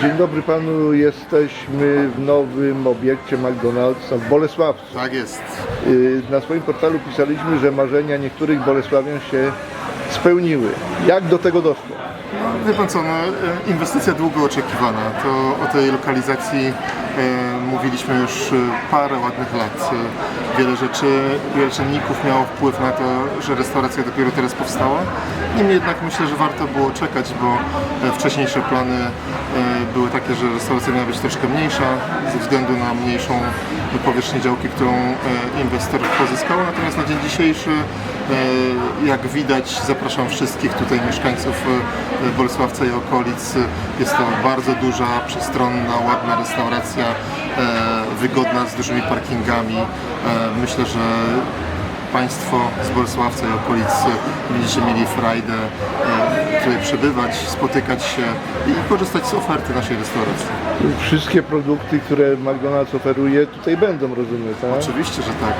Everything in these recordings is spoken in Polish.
Dzień dobry panu, jesteśmy w nowym obiekcie McDonald'sa w Bolesławcu. Tak jest. Y, Na swoim portalu pisaliśmy, że marzenia niektórych bolesławian się spełniły. Jak do tego doszło? No, wie pan co, no, inwestycja długo oczekiwana. To o tej lokalizacji mówiliśmy już e, parę ładnych lat. E, Wiele rzeczy, wiele czynników miało wpływ na to, że restauracja dopiero teraz powstała. Niemniej jednak myślę, że warto było czekać, bo e, wcześniejsze plany e, były takie, że restauracja miała być troszkę mniejsza ze względu na mniejszą powierzchnię działki, którą e, inwestor pozyskał. Natomiast na dzień dzisiejszy E, Jak widać, zapraszam wszystkich tutaj mieszkańców e, Bolesławca i okolic. Jest to bardzo duża, przestronna, ładna restauracja, e, wygodna, z dużymi parkingami. E, Myślę, że Państwo z Bolesławca i okolic będziecie mieli frajdę e, tutaj przebywać, spotykać się i korzystać z oferty naszej restauracji. Wszystkie produkty, które McDonald's oferuje, tutaj będą, rozumiem, tak? Oczywiście, że tak.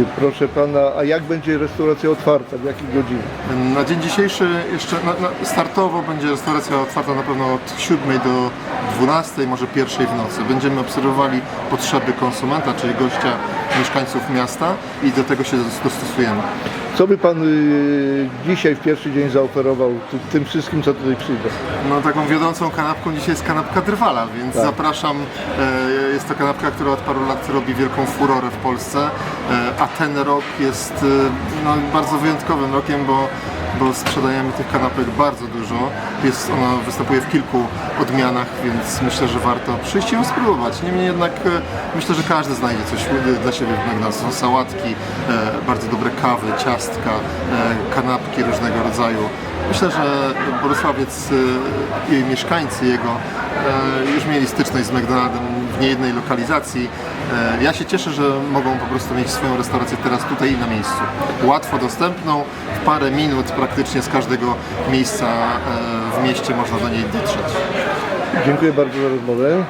Y, Proszę pana, a jak będzie restauracja otwarta? W jakich godzinach? Na dzień dzisiejszy jeszcze na, na, startowo będzie restauracja otwarta na pewno od 7 do 12, może pierwszej w nocy. Będziemy obserwowali potrzeby konsumenta, czyli gościa, mieszkańców miasta i do tego się dostosujemy. Co by pan y, dzisiaj w pierwszy dzień zaoferował ty- tym wszystkim, co tutaj przyjdą? No taką wiodącą kanapką dzisiaj jest kanapka drwala, więc zapraszam. E, Jest to kanapka, która od paru lat robi wielką furorę w Polsce, e, a ten rok jest e, no, bardzo wyjątkowym rokiem, bo, bo sprzedajemy tych kanapek bardzo dużo. Jest ona występuje w kilku odmianach, więc myślę, że warto przyjść i ją spróbować. Niemniej jednak e, myślę, że każdy znajdzie coś dla siebie w McDonald's. Są sałatki, e, bardzo dobre kawy, ciastka, e, kanapki różnego rodzaju. Myślę, że Bolesławiec y, i mieszkańcy jego y, już mieli styczność z McDonaldem w niejednej lokalizacji. Y, Ja się cieszę, że mogą po prostu mieć swoją restaurację teraz tutaj i na miejscu. Łatwo dostępną, w parę minut praktycznie z każdego miejsca y, w mieście można do niej dotrzeć. Dziękuję bardzo za rozmowę.